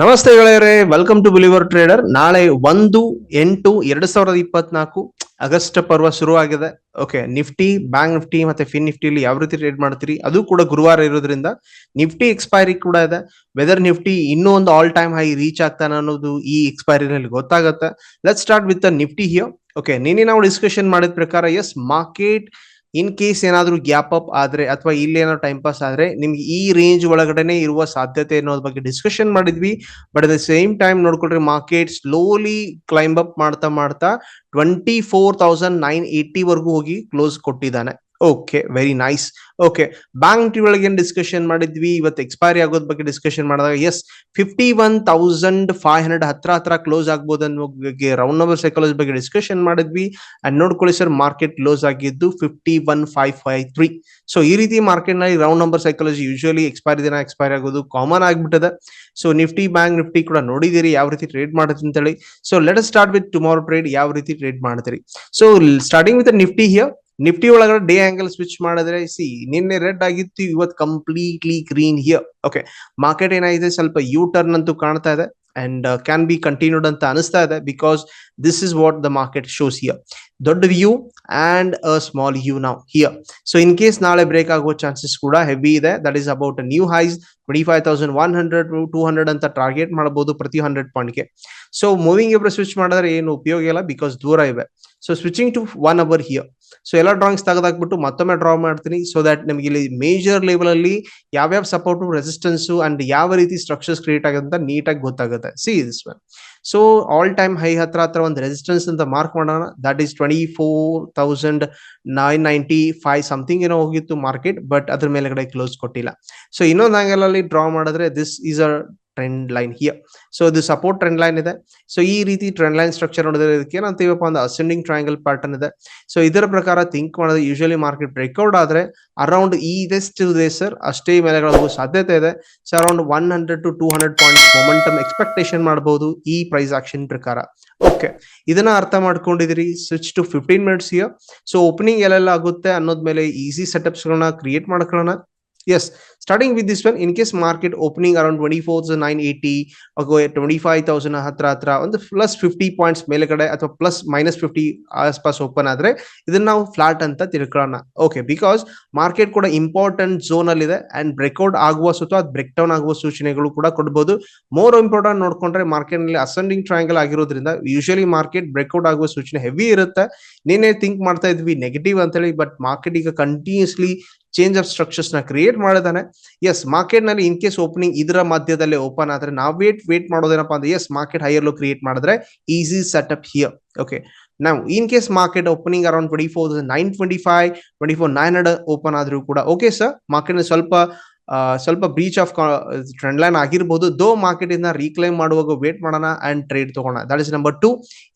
ನಮಸ್ತೆ ಗೆಳೆಯರೇ welcome to believer trader ನಾಳೆ ಒಂದು, ಎಂಟು, ಎರಡ್ ಸಾವಿರದ ಇಪ್ಪತ್ನಾಲ್ಕು ಆಗಸ್ಟ್ ಪರ್ವ ಶುರುವಾಗಿದೆ. ಓಕೆ ನಿಫ್ಟಿ ಬ್ಯಾಂಕ್ ನಿಫ್ಟಿ ಮತ್ತೆ ಫಿನ್ ನಿಫ್ಟಿಲಿ ಯಾವ ರೀತಿ ಟ್ರೇಡ್ ಮಾಡ್ತೀರಿ? ಅದು ಕೂಡ ಗುರುವಾರ ಇರೋದ್ರಿಂದ ನಿಫ್ಟಿ ಎಕ್ಸ್ಪೈರಿ ಕೂಡ ಇದೆ. ವೆದರ್ ನಿಫ್ಟಿ ಇನ್ನೂ ಒಂದು ಆಲ್ ಟೈಮ್ ಹೈ ರೀಚ್ ಆಗ್ತಾನೆ ಅನ್ನೋದು ಈ ಎಕ್ಸ್ಪೈರಿನಲ್ಲಿ ಗೊತ್ತಾಗುತ್ತೆ. Let start with Nifty here okay ನಿನ್ನೆ ನಾವು ಡಿಸ್ಕಷನ್ ಮಾಡಿದ ಪ್ರಕಾರ ಎಸ್ ಮಾರ್ಕೆಟ್ ಇನ್ ಕೇಸ್ ಏನಾದ್ರೂ ಗ್ಯಾಪ್ ಅಪ್ ಆದ್ರೆ ಅಥವಾ ಇಲ್ಲಿ ಏನಾದ್ರು ಟೈಮ್ ಪಾಸ್ ಆದ್ರೆ ನಿಮ್ಗೆ ಈ ರೇಂಜ್ ಒಳಗಡೆನೆ ಇರುವ ಸಾಧ್ಯತೆ ಅನ್ನೋದ್ರ ಬಗ್ಗೆ ಡಿಸ್ಕಷನ್ ಮಾಡಿದ್ವಿ. But at the same time ನೋಡ್ಕೊಂಡ್ರೆ ಮಾರ್ಕೆಟ್ ಸ್ಲೋಲಿ ಕ್ಲೈಂಬ್ ಅಪ್ ಮಾಡ್ತಾ ಮಾಡ್ತಾ twenty four thousand nine eighty ವರ್ಗೂ ಹೋಗಿ ಕ್ಲೋಸ್ ಕೊಟ್ಟಿದ್ದಾನೆ. Okay very nice okay bank Nifty ಒಳಗೆ ಏನ್ ಡಿಸ್ಕಷನ್ ಮಾಡಿದ್ವಿ? ಇವತ್ತು ಎಕ್ಸ್ಪೈರಿ ಆಗೋದ್ ಬಗ್ಗೆ ಡಿಸ್ಕಷನ್ ಮಾಡಿದಾಗ as fifty one thousand five hundred ಹತ್ರ ಹತ್ರ ಕ್ಲೋಸ್ ಆಗ್ಬೋದು ಅನ್ನೋ ಬಗ್ಗೆ ರೌಂಡ್ ನಂಬರ್ ಸೈಕಾಲಜಿ ಬಗ್ಗೆ ಡಿಸ್ಕಷನ್ ಮಾಡಿದ್ವಿ. ಅಂಡ್ ನೋಡ್ಕೊಳ್ಳಿ ಸರ್ ಮಾರ್ಕೆಟ್ ಕ್ಲೋಸ್ ಆಗಿದ್ದು fifty one five five three so ಈ ರೀತಿ ಮಾರ್ಕೆಟ್ನಲ್ಲಿ round number psychology usually expiry ದಿನ ಎಕ್ಸ್ಪೈರಿ ಆಗೋದು ಕಾಮನ್ ಆಗ್ಬಿಟ್ಟದೆ. ಸೊ ನಿಫ್ಟಿ ಬ್ಯಾಂಕ್ ನಿಫ್ಟಿ ಕೂಡ ನೋಡಿದಿರಿ ಯಾವ ರೀತಿ ಟ್ರೇಡ್ ಮಾಡುತ್ತೆ ಅಂತೇಳಿ. So let start with tomorrow trade ಯಾವ ರೀತಿ ಟ್ರೇಡ್ ಮಾಡ್ತೀರಿ so starting with Nifty here Nifty ಒಳಗಡೆ ಡೇ ಆಂಗಲ್ ಸ್ವಿಚ್ ಮಾಡಿದ್ರೆ ಸಿ ನಿನ್ನೆ ರೆಡ್ ಆಗಿತ್ತು, ಇವತ್ completely green here okay market ಏನಾಗಿದೆ? ಸ್ವಲ್ಪ ಯೂ ಟರ್ನ್ ಅಂತೂ ಕಾಣ್ತಾ ಇದೆ. ಅಂಡ್ ಕ್ಯಾನ್ ಬಿ ಕಂಟಿನ್ಯೂಡ್ ಅಂತ ಅನಿಸ್ತಾ ಇದೆ because this is what the market shows here ದೊಡ್ಡ view and a small view ನಾವು ಹಿಯರ್ ಸೊ ಇನ್ ಕೇಸ್ ನಾಳೆ ಬ್ರೇಕ್ ಆಗೋ ಚಾನ್ಸಸ್ ಕೂಡ ಹೆವಿ ಇದೆ. That is about new highs twenty five thousand one hundred two hundred ಅಂತ target ಮಾಡಬಹುದು ಪ್ರತಿ hundred ಪಾಯಿಂಟ್ಗೆ ಸೊ ಮೂವಿಂಗ್ ಇಬ್ಬರು ಸ್ವಿಚ್ ಮಾಡಿದ್ರೆ ಏನು ಉಪಯೋಗ ಇಲ್ಲ ಬಿಕಾಸ್ ದೂರ ಇವೆ. So switching to one hour here so ಎಲ್ಲ ಡ್ರಾಯಿಂಗ್ಸ್ ತೆಗೆದಾಕ್ಬಿಟ್ಟು ಮತ್ತೊಮ್ಮೆ ಡ್ರಾ ಮಾಡ್ತೀನಿ. ಸೊ ದಟ್ ನಿಮಗೆ ಇಲ್ಲಿ ಮೇಜರ್ ಲೆವೆಲ್ ಅಲ್ಲಿ ಯಾವ್ಯಾವ ಸಪೋರ್ಟ್ ರೆಸಿಸ್ಟೆನ್ಸ್ ಅಂಡ್ ಯಾವ ರೀತಿ ಸ್ಟ್ರಕ್ಚರ್ಸ್ ಕ್ರಿಯೇಟ್ ಆಗುತ್ತೆ ಅಂತ ನೀಟಾಗಿ ಗೊತ್ತಾಗುತ್ತೆ. See this one so all time high ಹತ್ರ ಹತ್ರ ಒಂದು ರೆಸಿಸ್ಟೆನ್ಸ್ ಅಂತ ಮಾರ್ಕ್ ಮಾಡೋಣ. That is twenty four thousand nine ninety five something ಏನೋ ಹೋಗಿತ್ತು ಮಾರ್ಕೆಟ್ ಬಟ್ ಅದ್ರ ಮೇಲೆಗಡೆ ಕ್ಲೋಸ್ ಕೊಟ್ಟಿಲ್ಲ. ಸೊ ಇನ್ನೊಂದು ಆಂಗಲ್ ಅಲ್ಲಿ ಡ್ರಾ ಮಾಡಿದ್ರೆ this is a trend line here so ಇದು ಸಪೋರ್ಟ್ ಟ್ರೆಂಡ್ ಲೈನ್ ಇದೆ. ಸೊ ಈ ರೀತಿ ಟ್ರೆಂಡ್ ಲೈನ್ ಸ್ಟ್ರಕ್ಚರ್ ನೋಡಿದ್ರೆ ಇದಕ್ಕೆ ಏನಂತೀವಪ್ಪ ಅಂದ್ರೆ ಅಸೆಂಡಿಂಗ್ ಟ್ರಯಾಂಗಲ್ ಪ್ಯಾಟರ್ನ್ ಇದೆ. ಸೊ ಇದರ ಪ್ರಕಾರ ಥಿಂಕ್ ಮಾಡೋದು ಯೂಶಲಿ ಮಾರ್ಕೆಟ್ ಬ್ರೇಕ್ಔಟ್ ಆದ್ರೆ ಅರೌಂಡ್ ಈ ಇದೆಸ್ಟ್ ಇದೆ ಸರ್ ಅಷ್ಟೇ ಮೇಲೆಗಳ ಸಾಧ್ಯತೆ ಇದೆ. So around one hundred to two hundred point momentum expectation ಮಾಡಬಹುದು ಈ ಪ್ರೈಸ್ ಆಕ್ಷನ್ ಪ್ರಕಾರ. ಓಕೆ ಇದನ್ನ ಅರ್ಥ ಮಾಡ್ಕೊಂಡಿದ್ರಿ switch to fifteen minutes here so opening ಎಲ್ಲೆಲ್ಲ ಆಗುತ್ತೆ ಅನ್ನೋದ್ ಮೇಲೆ ಈಸಿ ಸೆಟಪ್ಸ್ ಗಳನ್ನ ಕ್ರಿಯೇಟ್ ಮಾಡ್ಕೊಳ್ಳೋಣ. One in case market opening around twenty four nine eighty twenty five thousand ಹತ್ರ ಹತ್ರ ಒಂದು ಪ್ಲಸ್ ಫಿಫ್ಟಿ ಪಾಯಿಂಟ್ಸ್ ಮೇಲೆ ಕಡೆ ಅಥವಾ ಪ್ಲಸ್ ಮೈನಸ್ ಫಿಫ್ಟಿ ಆಸ್ಪಾಸ್ ಓಪನ್ ಆದ್ರೆ ಇದನ್ನ ನಾವು ಫ್ಲಾಟ್ ಅಂತ ತಿಳ್ಕೊಳ್ಳೋಣ ಓಕೆ ಬಿಕಾಸ್ ಮಾರ್ಕೆಟ್ ಕೂಡ ಇಂಪಾರ್ಟೆಂಟ್ ಝೋನ್ ಅಲ್ಲಿ ಇದೆ ಅಂಡ್ ಬ್ರೇಕ್ಔಟ್ ಆಗುವ ಸುತ್ತ ಅದು ಬ್ರೇಕ್ ಡೌನ್ ಆಗುವ ಸೂಚನೆಗಳು ಕೂಡ ಕೊಡಬಹುದು ಮೋರ್ ಇಂಪಾರ್ಟೆಂಟ್ ನೋಡ್ಕೊಂಡ್ರೆ ಮಾರ್ಕೆಟ್ನಲ್ಲಿ ಅಸೆಂಡಿಂಗ್ ಟ್ರಯಾಂಗಲ್ ಆಗಿರೋದ್ರಿಂದ ಯೂಶಲಿ ಮಾರ್ಕೆಟ್ ಬ್ರೇಕ್ಔಟ್ ಆಗುವ ಸೂಚನೆ ಹೆವಿ ಇರುತ್ತೆ ನೀನೇ ಥಿಂಕ್ ಮಾಡ್ತಾ ಇದ್ವಿ ನೆಗೆಟಿವ್ ಅಂತ ಹೇಳಿ ಬಟ್ ಮಾರ್ಕೆಟ್ ಈಗ ಕಂಟಿನ್ಯೂಸ್ಲಿ ಚೇಂಜ್ ಆಫ್ ಸ್ಟ್ರಕ್ಚರ್ಸ್ನ ಕ್ರಿಯೇಟ್ ಮಾಡಿದಾನೆ. ಎಸ್ ಮಾರ್ಕೆಟ್ನಲ್ಲಿ ಇನ್ ಕೇಸ್ ಓಪನಿಂಗ್ ಇದರ ಮಧ್ಯದಲ್ಲಿ ಓಪನ್ ಆದ್ರೆ ನಾವು ವೇಟ್ ವೇಟ್ ಮಾಡೋದೇನಪ್ಪ ಅಂದ್ರೆ as market higher low create ಮಾಡಿದ್ರೆ ಈಸಿ ಸೆಟಪ್ ಹಿಯರ್ ಓಕೆ ನಾವು in case market opening around twenty four nine twenty five twenty four nine hundred open ಆದ್ರೂ ಕೂಡ ಓಕೆ ಸರ್ ಮಾರ್ಕೆಟ್ ಸ್ವಲ್ಪ ಸ್ವಲ್ಪ ಬ್ರೀಚ್ ಆಫ್ ಟ್ರೆಂಡ್ ಲೈನ್ ಆಗಿರ್ಬೋದು ದೋ market ಇಂದ reclaim ಮಾಡುವಾಗ ವೇಟ್ ಮಾಡೋಣ ಅಂಡ್ ಟ್ರೇಡ್ ತಗೋಣ. That is number two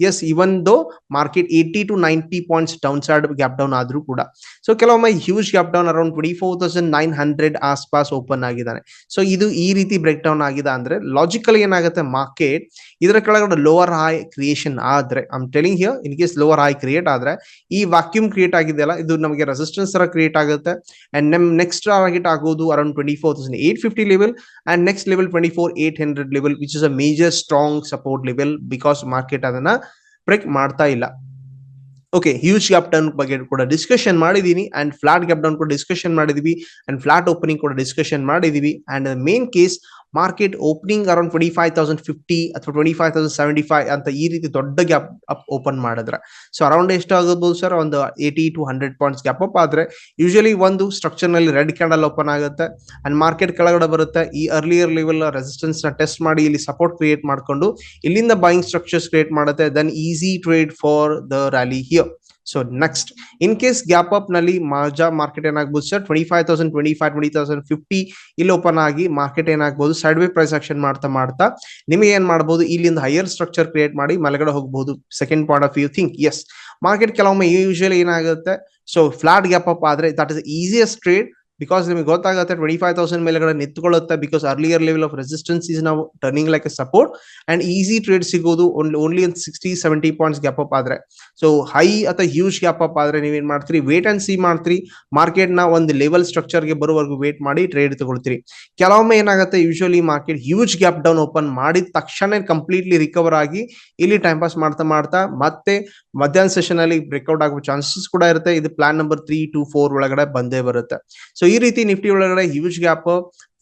as even though market eighty to ninety points down side gap down ಆದ್ರೂ ಕೂಡ. ಸೊ ಕೆಲವೊಮ್ಮೆ huge gap down around twenty four thousand nine hundred ಆಸ್ಪಾಸ್ open ಆಗಿದ್ದಾನೆ. So ಇದು ಈ ರೀತಿ break down ಆಗಿದೆ ಅಂದ್ರೆ ಲಾಜಿಕಲ್ ಏನಾಗುತ್ತೆ? ಮಾರ್ಕೆಟ್ ಇದರ ಕೆಳಗಡೆ ಲೋವರ್ ಹೈ ಕ್ರಿಯೇಷನ್ ಆದ್ರೆ I'm telling here in case lower high create ಆದ್ರೆ, ಈ ವ್ಯಾಕ್ಯೂಮ್ ಕ್ರಿಯೇಟ್ ಆಗಿದೆಯಲ್ಲ, ಇದು ನಮಗೆ ರೆಸಿಸ್ಟೆನ್ಸ್ ತರ ಕ್ರಿಯೇಟ್ ಆಗುತ್ತೆ. ಅಂಡ್ ನಮ್ ನೆಕ್ಸ್ಟ್ ಟಾರ್ಗೆಟ್ ಆಗೋದು around twenty four thousand eight fifty level and next level twenty four eight hundred level which is major strong support level because market ಅದನ್ನ ಬ್ರೇಕ್ ಮಾಡ್ತಾ ಇಲ್ಲ. ಓಕೆ ಹ್ಯೂಜ್ ಗ್ಯಾಪ್ ಡೌನ್ ಬಗ್ಗೆ ಕೂಡ discussion ಮಾಡಿದೀನಿ and flat gap down ಕೂಡ discussion ಮಾಡಿದೀವಿ and flat opening ಕೂಡ discussion ಮಾಡಿದೀವಿ and main case market opening around twenty five thousand fifty ಅಥವಾ twenty five thousand seventy five ಅಂತ ಈ ರೀತಿ ದೊಡ್ಡ ಗ್ಯಾಪ್ ಅಪ್ ಓಪನ್ ಮಾಡಿದ್ರೆ. ಸೊ ಅರೌಂಡ್ ಎಷ್ಟು ಆಗಬಹುದು ಸರ್ ಒಂದು eighty to hundred points gap up ಆದ್ರೆ ಯೂಶಲಿ ಒಂದು ಸ್ಟ್ರಕ್ಚರ್ನಲ್ಲಿ ರೆಡ್ ಕ್ಯಾಂಡಲ್ ಓಪನ್ ಆಗುತ್ತೆ ಅಂಡ್ ಮಾರ್ಕೆಟ್ ಕೆಳಗಡೆ ಬರುತ್ತೆ. ಈ ಅರ್ಲಿಯರ್ ಲೆವೆಲ್ ರೆಸಿಸ್ಟೆನ್ಸ್ನ ಟೆಸ್ಟ್ ಮಾಡಿ ಇಲ್ಲಿ ಸಪೋರ್ಟ್ ಕ್ರಿಯೇಟ್ ಮಾಡಿಕೊಂಡು ಇಲ್ಲಿಂದ ಬೈಯಿಂಗ್ ಸ್ಟ್ರಕ್ಚರ್ಸ್ ಕ್ರಿಯೇಟ್ ಮಾಡುತ್ತೆ. Then easy trade for the rally here so next in case gap ಅಪ್ನಲ್ಲಿ ಮಾಜಾ ಮಾರ್ಕೆಟ್ ಏನಾಗಬಹುದು sir twenty five thousand twenty five twenty thousand fifty ಇಲ್ಲಿ ಓಪನ್ ಆಗಿ market ಏನಾಗಬಹುದು ಸೈಡ್ ವೇ ಪ್ರೈಸ್ ಆಕ್ಷನ್ ಮಾಡ್ತಾ ಮಾಡ್ತಾ ನಿಮಗೆ ಏನ್ ಮಾಡಬಹುದು ಇಲ್ಲಿಂದ ಹೈಯರ್ ಸ್ಟ್ರಕ್ಚರ್ ಕ್ರಿಯೇಟ್ ಮಾಡಿ ಮೇಲ್ಗಡೆ ಹೋಗಬಹುದು second point of view think as market ಕೆಲವೊಮ್ಮೆ ಯೂಶಲಿ ಏನಾಗುತ್ತೆ ಸೊ ಫ್ಲಾಟ್ ಗ್ಯಾಪ್ ಅಪ್ ಆದ್ರೆ that is easiest trade because ನಿಮಗೆ ಗೊತ್ತಾಗುತ್ತೆ ಟ್ವೆಂಟಿ ಫೈವ್ ತೌಸಂಡ್ ಮೇಲೆಗಡೆ ನಿಂತ್ಕೊಳ್ಳುತ್ತೆ because earlier level of resistance is ನಾವು turning like a support and easy trade ಸಿಗೋದು only ಒಂದು sixty seventy points gap up ಆದ್ರೆ. So high ಅಥವಾ huge gap up ಆದ್ರೆ ನೀವೇನ್ ಮಾಡ್ತೀರಿ? ವೇಟ್ ಅಂಡ್ ಸಿ ಮಾಡ್ತೀರಿ. ಮಾರ್ಕೆಟ್ನ ಒಂದು ಲೆವೆಲ್ ಸ್ಟ್ರಕ್ಚರ್ಗೆ ಬರುವವರೆಗೂ ವೇಟ್ ಮಾಡಿ ಟ್ರೇಡ್ ತಗೊಳ್ತೀರಿ. ಕೆಲವೊಮ್ಮೆ ಏನಾಗುತ್ತೆ? Usually market huge gap down open ಮಾಡಿದ ತಕ್ಷಣ ಕಂಪ್ಲೀಟ್ಲಿ ರಿಕವರ್ ಆಗಿ ಇಲ್ಲಿ ಟೈಮ್ ಪಾಸ್ ಮಾಡ್ತಾ ಮಾಡ್ತಾ ಮತ್ತೆ ಮಧ್ಯಾಹ್ನ ಸೆಷನ್ ಅಲ್ಲಿ ಬ್ರೇಕ್ಔಟ್ ಆಗುವ ಚಾನ್ಸಸ್ ಕೂಡ ಇರುತ್ತೆ. ಇದು plan number three to four ಒಳಗಡೆ ಬಂದೇ ಬರುತ್ತೆ. ಸೊ ಈ ರೀತಿ ನಿಫ್ಟಿ ಒಳಗಡೆ huge gap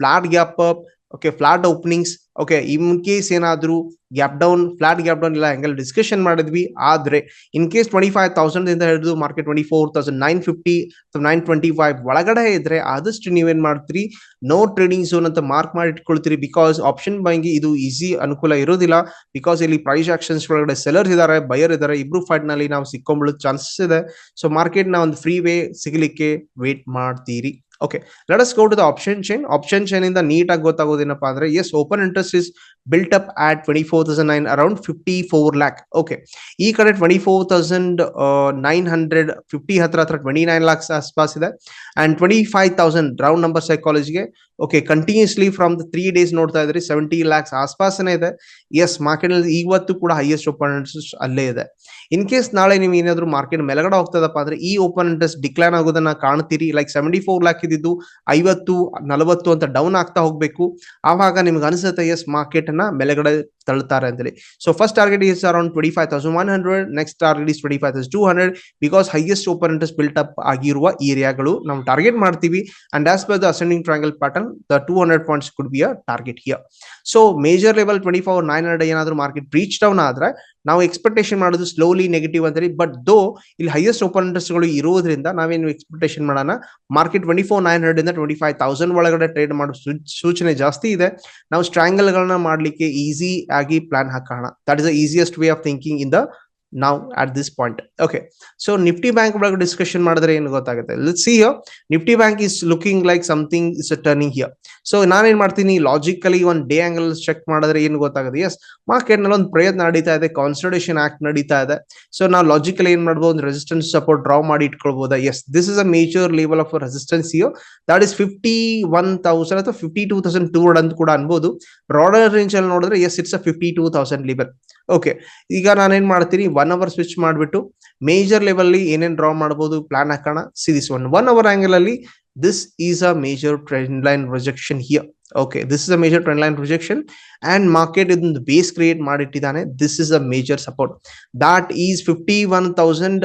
flat gap up okay flat openings okay in case ಏನಾದ್ರು gap down flat gap down ಇಲ್ಲ ಹೆಂಗಲ್ ಡಿಸ್ಕಷನ್ ಮಾಡಿದ್ವಿ. ಆದ್ರೆ in case twenty five thousand ಇಂದ ಹಿಡಿದು market twenty four thousand nine fifty nine twenty five ಒಳಗಡೆ ಇದ್ರೆ ಆದಷ್ಟು ನೀವೇನ್ ಮಾಡ್ತೀರಿ? ನೋ ಟ್ರೇಡಿಂಗ್ ಝೋನ್ ಅಂತ ಮಾರ್ಕ್ ಮಾಡಿ ಇಟ್ಕೊಳ್ತೀರಿ ಬಿಕಾಸ್ ಆಪ್ಷನ್ ಬೈಂಗ್ ಇದು ಈಸಿ ಅನುಕೂಲ ಇರೋದಿಲ್ಲ. ಬಿಕಾಸ್ ಇಲ್ಲಿ ಪ್ರೈಸ್ ಆಕ್ಷನ್ಸ್ ಒಳಗಡೆ ಸೆಲರ್ ಇದಾರೆ ಬಯರ್ ಇದಾರೆ, ಇಬ್ರು ಫೈಟ್ನಲ್ಲಿ ನಾವು ಸಿಕ್ಕೊಂಡ್ಬಿಡೋ ಚಾನ್ಸಸ್ ಇದೆ. ಸೊ ಮಾರ್ಕೆಟ್ನ ಒಂದು ಫ್ರೀ ವೇ ಸಿಗಲಿಕ್ಕೆ ವೇಟ್ ಮಾಡ್ತೀರಿ. Okay let us go to the option chain option chain ಇಂದ ನೀಟಾಗಿ ಗೊತ್ತಾಗೋದೇನಪ್ಪ ಅಂದ್ರೆ as open interest is built up at twenty four thousand nine around fifty four lakh okay ಈ ಕಡೆ twenty four thousand nine hundred fifty ಹತ್ರ ಹತ್ರ twenty nine lakhs ಆಸ್ಪಾಸ್ ಇದೆ. And twenty five thousand round number ಸೈಕಾಲಜಿಗೆ okay continuously from the three days ನೋಡ್ತಾ ಇದ್ರಿ seventy lakhs ಆಸ್ಪಾಸನೇ ಇದೆ. S ಮಾರ್ಕೆಟ್ನಲ್ಲಿ ಇವತ್ತು ಕೂಡ ಹೈಯೆಸ್ಟ್ ಓಪನ್ ಇಂಟ್ರೆಸ್ಟ್ ಅಲ್ಲೇ ಇದೆ. ಇನ್ ಕೇಸ್ ನಾಳೆ ನೀವು ಏನಾದ್ರು ಮಾರ್ಕೆಟ್ ಮೇಲಗಡೆ ಹೋಗ್ತದಪ್ಪ ಅಂದ್ರೆ, ಈ ಓಪನ್ ಇಂಟ್ರೆಸ್ಟ್ ಡಿಕ್ಲೈನ್ ಆಗೋದನ್ನ ಕಾಣ್ತೀರಿ. ಲೈಕ್ ಸೆವೆಂಟಿ ಫೋರ್ ಲ್ಯಾಕ್ ಇದ್ದಿದ್ದು ಐವತ್ತು, ನಲವತ್ತು ಅಂತ ಡೌನ್ ಆಗ್ತಾ ಹೋಗ್ಬೇಕು. ಆವಾಗ ನಿಮ್ಗೆ ಅನಿಸುತ್ತೆ ಎಸ್ ಮಾರ್ಕೆಟ್ನ ಮೇಲೆಗಡೆ ತಳ್ತಾರೆ ಅಂತೇಳಿ. So first target is around twenty five thousand one hundred next target is twenty five thousand two hundred because highest open interest built up ಆಗಿರುವ ಏರಿಯಾಗಳು ನಾವು ಟಾರ್ಗೆಟ್ ಮಾಡ್ತೀವಿ. And as per the ascending triangle pattern the two hundred points could be a target here so major level twenty four nine hundred ಏನಾದರೂ market reach down ಆದ್ರೆ ನಾವು expectation ಮಾಡೋದು slowly negative ಅಂತೇಳಿ but ದೋ ಇಲ್ಲಿ highest ಓಪನ್ಗಳು ಇರೋದ್ರಿಂದ ನಾವೇನು expectation ಮಾಡೋಣ? Market twenty four nine hundred ಇಂದ ಟ್ವೆಂಟಿ ಫೈವ್ ತೌಸಂಡ್ ಒಳಗಡೆ ಟ್ರೇಡ್ ಮಾಡೋ ಸೂಚನೆ ಜಾಸ್ತಿ ಇದೆ. ನಾವು ಸ್ಟ್ರಾಂಗಲ್ ಗಳನ್ನ ಮಾಡ್ಲಿಕ್ಕೆ ಈಸಿ ಆಗಿ ಪ್ಲಾನ್ ಹಾಕೋಣ. That is easiest way of thinking in the ನಾವು at this point okay so Nifty bank ಒಳಗೆ ಡಿಸ್ಕಷನ್ ಮಾಡಿದ್ರೆ ಏನು ಗೊತ್ತಾಗುತ್ತೆ? See Nifty bank is looking like something is turning here so ನಾನೇನ್ ಮಾಡ್ತೀನಿ? ಲಾಜಿಕಲಿ ಒಂದು ಡೇ ಆಂಗಲ್ ಚೆಕ್ ಮಾಡಿದ್ರೆ ಏನು ಗೊತ್ತಾಗುತ್ತೆ? ಎಸ್ ಮಾರ್ಕೆಟ್ನಲ್ಲಿ ಒಂದು ಪ್ರಯತ್ನ ನಡೀತಾ ಇದೆ. ಕಾನ್ಸಲ್ಟೇಷನ್ ಆಕ್ಟ್ ನಡೀತಾ ಇದೆ. ಸೊ ನಾವು ಲಾಜಿಕಲಿ ಏನ್ ಮಾಡ್ಬೋದು? ರೆಸಿಸ್ಟೆನ್ಸ್ ಸಪೋರ್ಟ್ ಡ್ರಾ ಮಾಡಿ ಇಟ್ಕೊಳ್ಬಹುದಾ as this is a major level of resistance here that is fifty one thousand ಅಥವಾ ಫಿಫ್ಟಿ ಟೂ ತೌಸಂಡ್ ಟೂ ಅಂತ ಕೂಡ ಅನ್ಬೋದು. ಬ್ರಾಡರ್ ರೇಂಜ್ ಅಲ್ಲಿ ನೋಡಿದ್ರೆ as it's a fifty two thousand level okay ಈಗ ನಾನೇನ್ ಮಾಡ್ತೀನಿ? ಒನ್ ಅವರ್ ಸ್ವಿಚ್ ಮಾಡಿಬಿಟ್ಟು ಮೇಜರ್ ಲೆವೆಲ್ ಏನೇನ್ ಡ್ರಾ ಮಾಡಬಹುದು ಪ್ಲಾನ್ ಹಾಕೋಣ see this one one hour angle ಅಲ್ಲಿ this is a major trend line projection here okay this is a major trend line projection and market ಇದೊಂದು base create ಮಾಡಿಟ್ಟಿದ್ದಾನೆ this is a major support that is fifty one thousand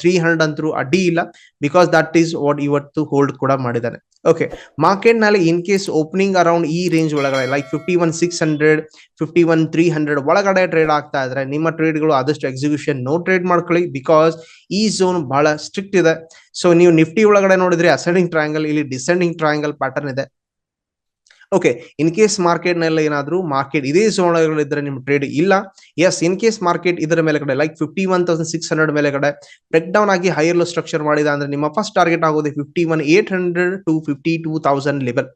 three hundred ಅಂತೂ ಅಡ್ಡಿ ಇಲ್ಲ because that is what ಇವತ್ತು hold ಕೂಡ ಮಾಡಿದ್ದಾನೆ okay ಮಾರ್ಕೆಟ್ನಲ್ಲಿ in case opening around ಈ range ಒಳಗಡೆ like fifty one six hundred fifty one three hundred ಒಳಗಡೆ ಟ್ರೇಡ್ ಆಗ್ತಾ ಇದ್ರೆ ನಿಮ್ಮ ಟ್ರೇಡ್ಗಳು ಆದಷ್ಟು ಎಕ್ಸಿಕ್ಯೂಷನ್ ನೋ ಟ್ರೇಡ್ ಮಾಡ್ಕೊಳ್ಳಿ ಬಿಕಾಸ್ ಈ ಝೋನ್ ಬಹಳ ಸ್ಟ್ರಿಕ್ಟ್ ಇದೆ ಸೊ ನೀವು ನಿಫ್ಟಿ ಒಳಗಡೆ ನೋಡಿದ್ರೆ ಅಸೆಂಡಿಂಗ್ ಟ್ರಯಾಂಗಲ್ ಇಲ್ಲಿ ಡಿಸೆಂಡಿಂಗ್ ಟ್ರಯಾಂಗಲ್ ಪ್ಯಾಟರ್ನ್ ಇದೆ ಓಕೆ ಇನ್ ಕೇಸ್ ಮಾರ್ಕೆಟ್ನಲ್ಲಿ ಏನಾದ್ರು ಮಾರ್ಕೆಟ್ ಇದೇ ಝೋನ್ ನಿಮ್ ಟ್ರೇಡ್ ಇಲ್ಲ. ಎಸ್ ಇನ್ ಕೇಸ್ ಮಾರ್ಕೆಟ್ ಇದರ ಮೇಲೆ ಕಡೆ like fifty one thousand six hundred ಮೇಲೆ ಕಡೆ ಬ್ರೇಕ್ ಡೌನ್ ಆಗಿ ಹೈಯರ್ ಲೋ ಸ್ಟ್ರಕ್ಚರ್ ಮಾಡಿದ ಅಂದ್ರೆ ನಿಮ್ಮ ಫಸ್ಟ್ ಟಾರ್ಗೆಟ್ ಆಗೋದು fifty one eight hundred to fifty two thousand level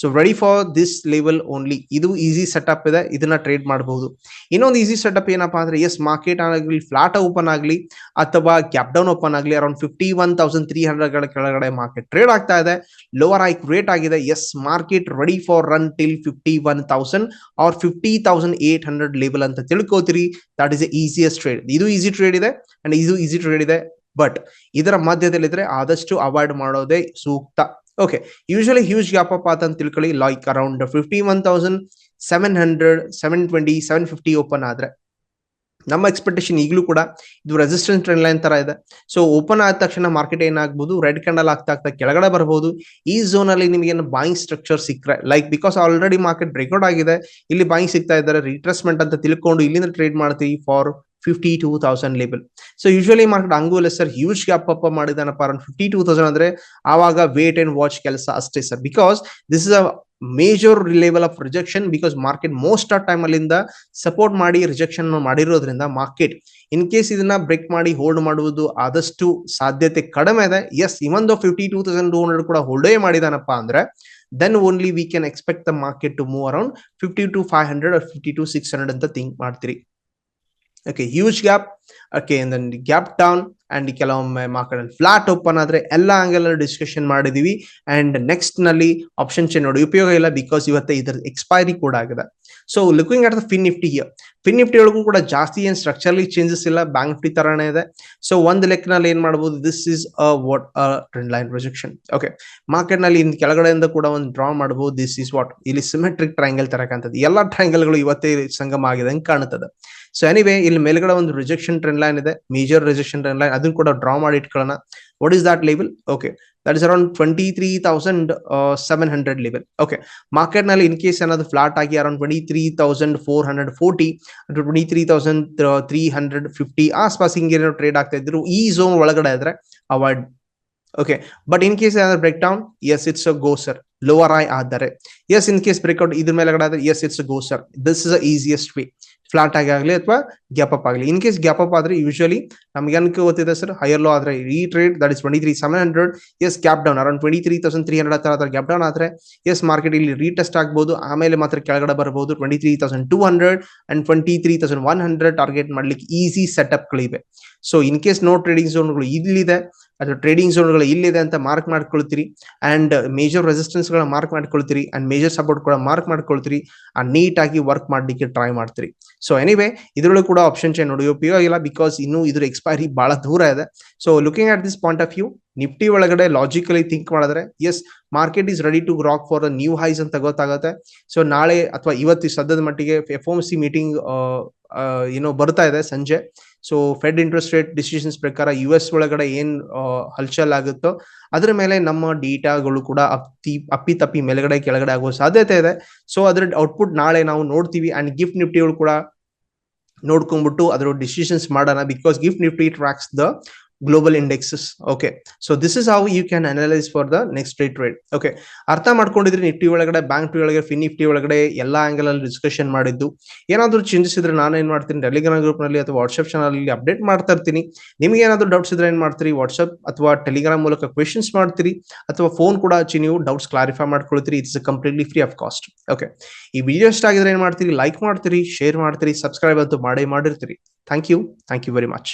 so ready for this level only ಇದು ಈಸಿ ಸೆಟಪ್ ಇದೆ. ಇದನ್ನ ಟ್ರೇಡ್ ಮಾಡಬಹುದು ಇನ್ನೊಂದು ಈಸಿ ಸೆಟಪ್ ಏನಪ್ಪಾ ಅಂದ್ರೆ ಎಸ್ ಮಾರ್ಕೆಟ್ ಆಗಲಿ ಫ್ಲಾಟ್ ಓಪನ್ ಆಗಲಿ, ಅಥವಾ ಕ್ಯಾಪ್ ಡೌನ್ ಓಪನ್ ಆಗಲಿ around fifty one thousand three hundred ಕೆಳಗಡೆ ಮಾರ್ಕೆಟ್ ಟ್ರೇಡ್ ಆಗ್ತಾ ಇದೆ. ಲೋವರ್ ಐಕ್ ರೇಟ್ ಆಗಿದೆ. As market ready for run till fifty one thousand or fifty thousand eight hundred level ಅಂತ ತಿಳ್ಕೋತೀರಿ. ದಟ್ ಇಸ್ ಈಸಿಯಸ್ಟ್ ಟ್ರೇಡ್ ಇದು ಈಸಿ ಟ್ರೇಡ್ ಇದೆ ಅಂಡ್ ಇದು ಈಸಿ ಟ್ರೇಡ್ ಇದೆ. ಬಟ್ ಇದರ ಮಧ್ಯದಲ್ಲಿದ್ರೆ ಆದಷ್ಟು ಅವಾಯ್ಡ್ ಮಾಡೋದೇ ಸೂಕ್ತ. Okay usually huge gap up ಆತ ಅಂತ ತಿಳ್ಕೊಳ್ಳಿ like around fifty one thousand seven hundred seven twenty seven fifty open ಆದ್ರೆ ನಮ್ಮ ಎಕ್ಸ್ಪೆಕ್ಟೇಷನ್ ಈಗಲೂ ಕೂಡ ಇದು ರೆಸಿಸ್ಟೆನ್ಸ್ ಟ್ರೆಂಡ್ ಲೈನ್ ತರ ಇದೆ ಸೊ ಓಪನ್ ಆದ ತಕ್ಷಣ ಮಾರ್ಕೆಟ್ ಏನಾಗ್ಬಹುದು ರೆಡ್ ಕ್ಯಾಂಡಲ್ ಆಗ್ತಾ ಆಗ್ತಾ ಕೆಳಗಡೆ ಬರಬಹುದು ಈ ಝೋನ್ ಅಲ್ಲಿ ನಿಮಗೆ ಬಾಯಿಂಗ್ ಸ್ಟ್ರಕ್ಚರ್ ಸಿಕ್ಕರೆ like because already market breakout ಆಗಿದೆ ಇಲ್ಲಿ ಬಾಯಿಂಗ್ ಸಿಗ್ತಾ ಇದ್ದಾರೆ ರಿಟ್ರೆಸ್ಮೆಂಟ್ ಅಂತ ತಿಳ್ಕೊಂಡು ಇಲ್ಲಿಂದ ಟ್ರೇಡ್ ಮಾಡ್ತೀವಿ for fifty two thousand level so usually market ಹಂಗೂ ಇಲ್ಲ ಸರ್ ಹ್ಯೂಜ್ ಗ್ಯಾಪ್ ಅಪ್ ಮಾಡಿದಾನಪ್ಪ ಅರೌಂಡ್ ಫಿಫ್ಟಿ ಟೂ ತೌಸಂಡ್ ಅಂದ್ರೆ ಆವಾಗ ವೇಟ್ ಅಂಡ್ ವಾಚ್ ಕೆಲಸ ಅಷ್ಟೇ sir because this is a major level of rejection because market most of time ಅಲ್ಲಿಂದ support ಮಾಡಿ rejection ಮಾಡಿರೋದ್ರಿಂದ ಮಾರ್ಕೆಟ್ ಇನ್ ಕೇಸ್ ಇದನ್ನ ಬ್ರೇಕ್ ಮಾಡಿ ಹೋಲ್ಡ್ ಮಾಡುವುದು ಆದಷ್ಟು ಸಾಧ್ಯತೆ ಕಡಿಮೆ ಇದೆ. Yes even though fifty two thousand two hundred ಕೂಡ ಹೋಲ್ಡೇ ಮಾಡಿದಾನಪ್ಪ ಅಂದ್ರೆ then only we can expect the market to move around fifty two five hundred fifty two six hundred ಅಂತ ಥಿಂಕ್ ಮಾಡ್ತೀರಿ. okay huge gap. Okay and then gap down. And ಕೆಲವೊಮ್ಮೆ market ಅಲ್ಲಿ flat open ಆದ್ರೆ ಎಲ್ಲ angle discussion ಮಾಡಿದೀವಿ. And ನೆಕ್ಸ್ಟ್ನಲ್ಲಿ option chain ನೋಡಿ ಉಪಯೋಗ ಇಲ್ಲ ಬಿಕಾಸ್ ಇವತ್ತೆ ಇದರ ಎಕ್ಸ್ಪೈರಿ ಕೂಡ ಆಗಿದೆ. So looking at the fin Nifty here fin Nifty ಒಳಗೂ ಕೂಡ ಜಾಸ್ತಿ ಏನ್ ಸ್ಟ್ರಕ್ಚರ್ಲಿ ಚೇಂಜಸ್ ಇಲ್ಲ ಬ್ಯಾಂಕ್ ನಿಫ್ಟಿ ತರಾನೇ ಇದೆ. ಸೊ ಒಂದ್ ಲೆಕ್ಕನಲ್ಲಿ ಏನ್ ಮಾಡಬಹುದು this is a what a trend line projection okay ಮಾರ್ಕೆಟ್ನಲ್ಲಿ ಇನ್ ಕೆಳಗಡೆಯಿಂದ ಕೂಡ ಒಂದು ಡ್ರಾ ಮಾಡಬಹುದು ದಿಸ್ ಇಸ್ ವಾಟ್ ಇಲ್ಲಿ ಸಿಮೆಟ್ರಿಕ್ ಟ್ರಯಾಂಗಲ್ ತರಕಂತದ್ದು ಎಲ್ಲಾ ಟ್ರಯಾಂಗಲ್ಗಳು ಇವತ್ತೇ ಸಂಗಮ ಆಗಿದೆ ಕಾಣುತ್ತದೆ. ಸೊ ಎನಿವೆ ಇಲ್ಲಿ ಮೇಲ್ಗಡೆ ಒಂದು ರಿಜೆಕ್ಷನ್ ಟ್ರೆಂಡ್ ಲೈನ್ ಇದೆ. ಮೇಜರ್ ರಿಜೆಕ್ಷನ್ ಟ್ರೆಂಡ್ ಲೈನ್ ಅದನ್ನ ಕೂಡ ಡ್ರಾ ಮಾಡಿ ಇಟ್ಕೊಳ್ಳೋಣ. What is that level okay that is around twenty three thousand seven hundred level okay ಮಾರ್ಕೆಟ್ನಲ್ಲಿ ಇನ್ ಕೇಸ್ ಏನಾದ್ರು ಫ್ಲಾಟ್ ಆಗಿ around twenty three thousand four hundred forty twenty three thousand three hundred fifty ಆಸ್ಪಾಸ್ ಹಿಂಗೇನೋ trade ಆಗ್ತಾ ಇದ್ರು ಈ zone ಒಳಗಡೆ ಇದ್ರೆ avoid okay but in case ಏನಾದ್ರು break down as it's a go sir lower I ಆದರೆ. ಎಸ್ ಇನ್ ಕೇಸ್ ಬ್ರೇಕ್ಔಟ್ ಇದ್ರ ಮೇಲೆ as it's go sir this is easiest way flat ಆಗಿ ಆಗಲಿ ಅಥವಾ ಗ್ಯಾಪ್ ಅಪ್ ಆಗಲಿ. ಇನ್ ಕೇಸ್ ಗ್ಯಾಪ್ ಅಪ್ ಆದ್ರೆ usually ನಮ್ಗೆ ಏನಕ್ಕೆ ಗೊತ್ತಿದೆ ಸರ್ ಹೈಯರ್ ಲೋ ಆದ್ರೆ ಈ trade that is twenty three seven hundred as gap down around twenty three thousand three hundred ಹತ್ರ ಗ್ಯಾಪ್ ಡೌನ್ ಆದ್ರೆ ಎಸ್ ಮಾರ್ಕೆಟ್ ಇಲ್ಲಿ ರೀಟೆಸ್ಟ್ ಆಗ್ಬೋದು. ಆಮೇಲೆ ಮಾತ್ರ ಕೆಳಗಡೆ ಬರಬಹುದು twenty three thousand two hundred and twenty three thousand one hundred target ಮಾಡ್ಲಿಕ್ಕೆ easy setup ಗಳಿವೆ so in case no trading ಝೋನ್ಗಳು ಇಲ್ಲಿದೆ, ಅಥವಾ ಟ್ರೇಡಿಂಗ್ ಝೋನ್ಗಳು ಇಲ್ಲಿದೆ ಅಂತ ಮಾರ್ಕ್ ಮಾಡ್ಕೊಳ್ತೀರಿ ಅಂಡ್ ಮೇಜರ್ ರೆಸಿಸ್ಟೆನ್ಸ್ಗಳ ಮಾರ್ಕ್ ಮಾಡ್ಕೊಳ್ತೀರಿ ಅಂಡ್ ಮೇಜರ್ ಸಪೋರ್ಟ್ ಕೂಡ ಮಾರ್ಕ್ ಮಾಡ್ಕೊಳ್ತೀರಿ, ಆ ನೀಟ್ ಆಗಿ ವರ್ಕ್ ಮಾಡ್ಲಿಕ್ಕೆ ಟ್ರೈ ಮಾಡ್ತೀರಿ. ಸೊ ಎನಿವೆ ಇದರಲ್ಲೂ ಕೂಡ ಆಪ್ಷನ್ ಚೇನ್ ನೋಡಿ, ಉಪಯೋಗ ಇಲ್ಲ ಬಿಕಾಸ್ ಇನ್ನು ಇದ್ರ ಎಕ್ಸ್ಪೈರಿ ಬಹಳ ದೂರ ಇದೆ. So looking at this point of view Nifty ಒಳಗಡೆ ಲಾಜಿಕಲಿ ಥಿಂಕ್ ಮಾಡಿದ್ರೆ as market is ready to rock for new highs ಅಂತ ಗೊತ್ತಾಗುತ್ತೆ. ಸೊ ನಾಳೆ ಅಥವಾ ಇವತ್ತು ಸದ್ಯದ ಮಟ್ಟಿಗೆ ಎಫ್ ಓಮ್ ಸಿ ಮೀಟಿಂಗ್ ಏನೋ ಬರ್ತಾ ಇದೆ ಸಂಜೆ. So Fed interest rate decisions ಪ್ರಕಾರ ಯು ಎಸ್ ಒಳಗಡೆ ಏನ್ ಹಲ್ಚಲ್ ಆಗುತ್ತೋ ಅದ್ರ ಮೇಲೆ ನಮ್ಮ ಡೇಟಾಗಳು ಕೂಡ ಅಪ್ಪಿ ಅಪ್ಪಿ ತಪ್ಪಿ ಮೇಲ್ಗಡೆ ಕೆಳಗಡೆ ಆಗುವ ಸಾಧ್ಯತೆ ಇದೆ. ಸೊ ಅದ್ರ ಔಟ್ಪುಟ್ ನಾಳೆ ನಾವು ನೋಡ್ತೀವಿ ಅಂಡ್ ಗಿಫ್ಟ್ ನಿಫ್ಟಿಗಳು ಕೂಡ ನೋಡ್ಕೊಂಡ್ಬಿಟ್ಟು ಅದರ ಡಿಸಿಷನ್ಸ್ ಮಾಡೋಣ because GIFT Nifty tracks the global indexes okay so this is how you can analyse for the next day trade okay ಅರ್ಥ ಮಾಡ್ಕೊಂಡಿದ್ರೆ ನಿಫ್ಟಿ ಒಳಗಡೆ, ಬ್ಯಾಂಕ್ ಟಿ ಒಳಗಡೆ, ಫಿನ್ ನಿಫ್ಟಿ ಒಳಗಡೆ ಎಲ್ಲಾ ಆಂಗಲ್ ಅಲ್ಲಿ ಡಿಸ್ಕಷನ್ ಮಾಡಿದ್ದು. ಏನಾದರೂ ಚೇಂಜಸ್ ಇದ್ರೆ ನಾನು ಏನ್ ಮಾಡ್ತೀನಿ? ಟೆಲಿಗ್ರಾಮ್ ಗ್ರೂಪ್ನಲ್ಲಿ ಅಥವಾ ವಾಟ್ಸ್ಆಪ್ ಚಾನಲ್ ಅಲ್ಲಿ ಅಪ್ಡೇಟ್ ಮಾಡ್ತಾ ಇರ್ತೀನಿ. ನಿಮ್ಗೆ ಏನಾದರೂ ಡೌಟ್ಸ್ ಇದ್ರೆ ಏನ್ ಮಾಡ್ತೀರಿ? ವಾಟ್ಸ್ಆಪ್ ಅಥವಾ ಟೆಲಿಗ್ರಾಮ್ ಮೂಲಕ ಕ್ವೆಶನ್ಸ್ ಮಾಡ್ತೀರಿ? ಅಥವಾ ಫೋನ್ ಕೂಡ ಹಚ್ಚಿ ನೀವು doubts clarify ಮಾಡ್ಕೊಳ್ತೀರಿ. It's completely free of cost okay ಈ ವಿಡಿಯೋ ಇಷ್ಟ ಆಗಿದ್ರೆ ಏನ್ ಮಾಡ್ತೀರಿ? ಲೈಕ್ ಮಾಡ್ತೀರಿ ಶೇರ್ ಮಾಡ್ತೀರಿ ಸಬ್ಸ್ಕ್ರೈಬ್ ಅಂತೂ ಮಾಡೇ ಮಾಡಿರ್ತೀರಿ. Thank you thank you very much